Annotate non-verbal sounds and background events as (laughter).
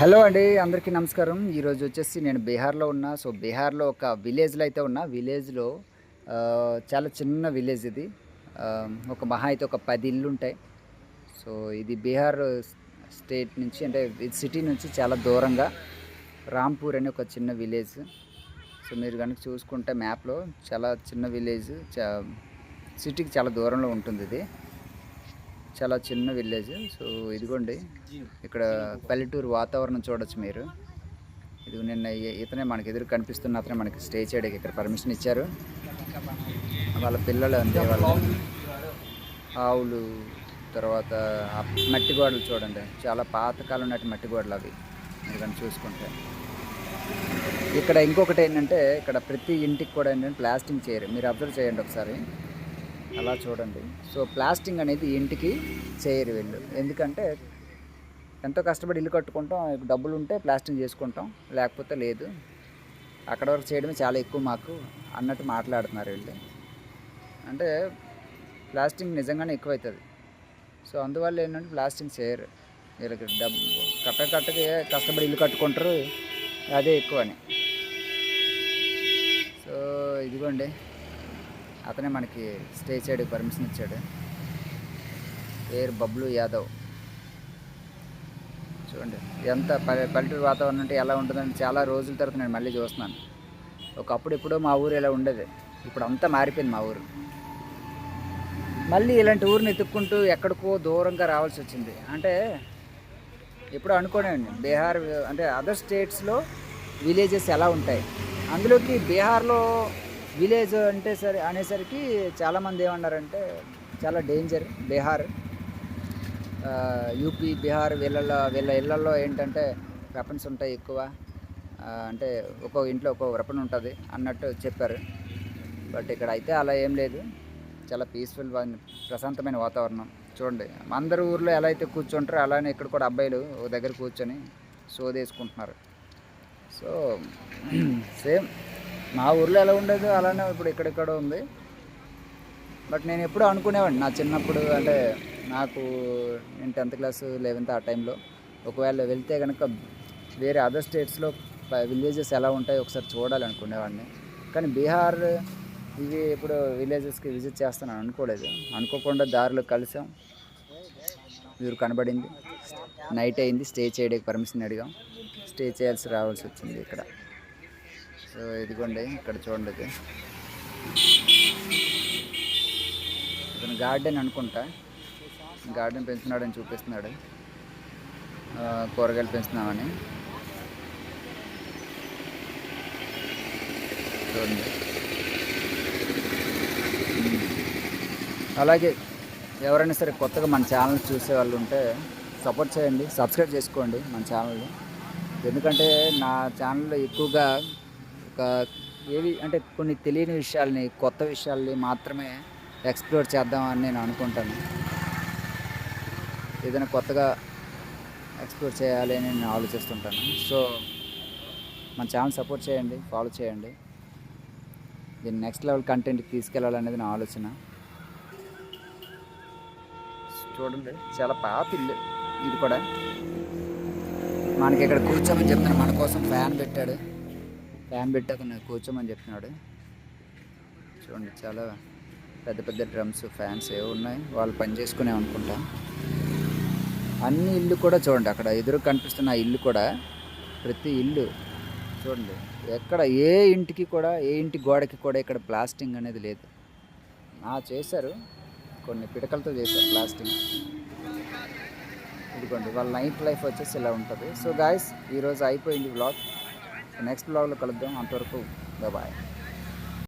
Hello అండి అందరికీ నమస్కారం. ఈరోజు వచ్చేసి నేను బీహార్లో ఉన్నా. సో బీహార్లో ఒక విలేజ్లో అయితే ఉన్నా. విలేజ్లో చాలా చిన్న విలేజ్ ఇది. ఒక మహా అయితే ఒక పది ఇల్లు ఉంటాయి. సో ఇది బీహార్ స్టేట్ నుంచి అంటే సిటీ నుంచి చాలా దూరంగా రాంపూర్ అనే ఒక చిన్న విలేజ్. సో మీరు కనుక చూసుకుంటే మ్యాప్లో చాలా చిన్న విలేజ్ సిటీకి చాలా దూరంలో ఉంటుంది ఇది. చాలా చిన్న విలేజ్. సో ఇదిగోండి ఇక్కడ పల్లెటూరు వాతావరణం చూడొచ్చు మీరు. ఇది నిన్న ఇతనే మనకి ఎదురు కనిపిస్తున్న అతనే మనకి స్టే చేయడానికి ఇక్కడ పర్మిషన్ ఇచ్చారు. వాళ్ళ పిల్లలు అంతే వాళ్ళ. ఆవులు తర్వాత మట్టి గోడలు చూడండి. చాలా పాతకాలం నాటి మట్టి గోడలు అవి. కానీ చూసుకుంటే. ఇక్కడ ఇంకొకటి ఏంటంటే ఇక్కడ ప్రతి ఇంటికి కూడా ఏంటంటే ప్లాస్టింగ్ చేయరు. మీరు అబ్జర్వ్ చేయండి ఒకసారి. అలా చూడండి. సో ప్లాస్టింగ్ అనేది ఇంటికి చేయరు వీళ్ళు. ఎందుకంటే ఎంతో కష్టపడి ఇల్లు కట్టుకుంటాం డబ్బులు ఉంటే ప్లాస్టింగ్ చేసుకుంటాం లేకపోతే లేదు. అక్కడ వరకు చేయడమే చాలా ఎక్కువ మాకు అన్నట్టు మాట్లాడుతున్నారు వీళ్ళు. అంటే ప్లాస్టింగ్ నిజంగానే ఎక్కువ అవుతుంది సో అందువల్ల ఏంటంటే ప్లాస్టింగ్ చేయరు. వీళ్ళకి డబ్బు కట్ట కట్టకి కష్టపడి ఇల్లు కట్టుకుంటారు. అదే ఎక్కువ అని సో ఇదిగోండి. అతనే మనకి స్టే చేయడానికి పర్మిషన్ ఇచ్చాడు. పేరు బబ్లు యాదవ్. చూడండి ఎంత పల్లెటూరు వాతావరణం అంటే ఎలా ఉంటుందని చాలా రోజుల తర్వాత నేను మళ్ళీ చూస్తున్నాను. ఒకప్పుడు ఎప్పుడో మా ఊరు ఇలా ఉండేది. ఇప్పుడు అంతా మారిపోయింది మా ఊరు. మళ్ళీ ఇలాంటి ఊరిని ఎత్తుక్కుంటూ ఎక్కడికో దూరంగా రావాల్సి వచ్చింది. అంటే ఇప్పుడు అనుకోనండి బీహార్ అంటే అదర్ స్టేట్స్లో విలేజెస్ ఎలా ఉంటాయి? అందులోకి బీహార్లో విలేజ్ అంటే సరే అనేసరికి చాలామంది ఏమన్నారంటే చాలా డేంజర్ బీహార్. యూపీ బీహార్ వీళ్ళల్లో వీళ్ళ ఇళ్ళల్లో ఏంటంటే వెపన్స్ ఉంటాయి ఎక్కువ. అంటే ఒక్కో ఇంట్లో ఒక్కో వెపన్ ఉంటుంది అన్నట్టు చెప్పారు. బట్ ఇక్కడ అయితే అలా ఏం లేదు. చాలా పీస్ఫుల్ ప్రశాంతమైన వాతావరణం. చూడండి అందరు ఊర్లో ఎలా అయితే కూర్చుంటారో అలానే ఇక్కడ కూడా అబ్బాయిలు ఒక దగ్గర కూర్చొని సోదేసుకుంటున్నారు. So (clears throat) same. మా ఊర్లో ఎలా ఉండేదో అలానే ఇప్పుడు ఇక్కడెక్కడ ఉంది. బట్ నేను ఎప్పుడూ అనుకునేవాడిని. నా చిన్నప్పుడు అంటే నాకు నేను టెన్త్ క్లాస్ లెవెన్త్ ఆ టైంలో ఒకవేళ వెళ్తే కనుక వేరే అదర్ స్టేట్స్లో విలేజెస్ ఎలా ఉంటాయో ఒకసారి చూడాలనుకునేవాడిని. కానీ బీహార్ ఇవి ఇప్పుడు విలేజెస్కి విజిట్ చేస్తానని అనుకోలేదు. అనుకోకుండా దారిలో కలిసాం. మీరు కనబడింది. నైట్ అయింది. స్టే చేయడానికి పర్మిషన్ అడిగాం. స్టే చేయాల్సి రావాల్సి వచ్చింది ఇక్కడ. సో ఇదిగోండి ఇక్కడ చూడండి ఇది ఇతను గార్డెన్ అనుకుంటా. గార్డెన్ పెంచుతున్నాడని చూపిస్తున్నాడు. కూరగాయలు పెంచుతున్నామని. చూడండి. అలాగే ఎవరైనా సరే కొత్తగా మన ఛానల్ చూసే వాళ్ళు ఉంటే సపోర్ట్ చేయండి సబ్స్క్రైబ్ చేసుకోండి మన ఛానల్ని. ఎందుకంటే నా ఛానల్లో ఎక్కువగా ఒక ఏవి అంటే కొన్ని తెలియని విషయాల్ని కొత్త విషయాల్ని మాత్రమే ఎక్స్ప్లోర్ చేద్దామని నేను అనుకుంటాను. ఏదైనా కొత్తగా ఎక్స్ప్లోర్ చేయాలి అని నేను ఆలోచిస్తుంటాను. సో మన ఛానల్ సపోర్ట్ చేయండి ఫాలో చేయండి. దీన్ని నెక్స్ట్ లెవెల్ కంటెంట్కి తీసుకెళ్ళాలనేది నా ఆలోచన. చూడండి చాలా పాత ఇల్లు ఇది కూడా. మనకి ఇక్కడ కూర్చోమని చెప్తున్నాడు మన కోసం ఫ్యాన్ పెట్టాడు. ఫ్యాన్ పెట్టి కూర్చోమని చెప్తున్నాడు చూడండి చాలా పెద్ద పెద్ద డ్రమ్స్ ఫ్యాన్స్ ఏవో ఉన్నాయి. వాళ్ళు పని చేసుకునే అనుకుంటా. అన్ని ఇల్లు కూడా చూడండి అక్కడ ఎదురు కనిపిస్తున్న ఇల్లు కూడా ప్రతి ఇల్లు చూడండి ఎక్కడ ఏ ఇంటికి కూడా ఏ ఇంటి గోడకి కూడా ఇక్కడ ప్లాస్టింగ్ అనేది లేదు. ఆ చేశారు కొన్ని పిడకలతో చేశారు ప్లాస్టింగ్ ఇదిగోండి వాళ్ళ నైట్ లైఫ్ వచ్చేసి ఇలా ఉంటుంది. సో గాయస్ ఈరోజు అయిపోయింది బ్లాగ్ నెక్స్ట్ బ్లాగ్లో కలుద్దాం. అంతవరకు బాయ్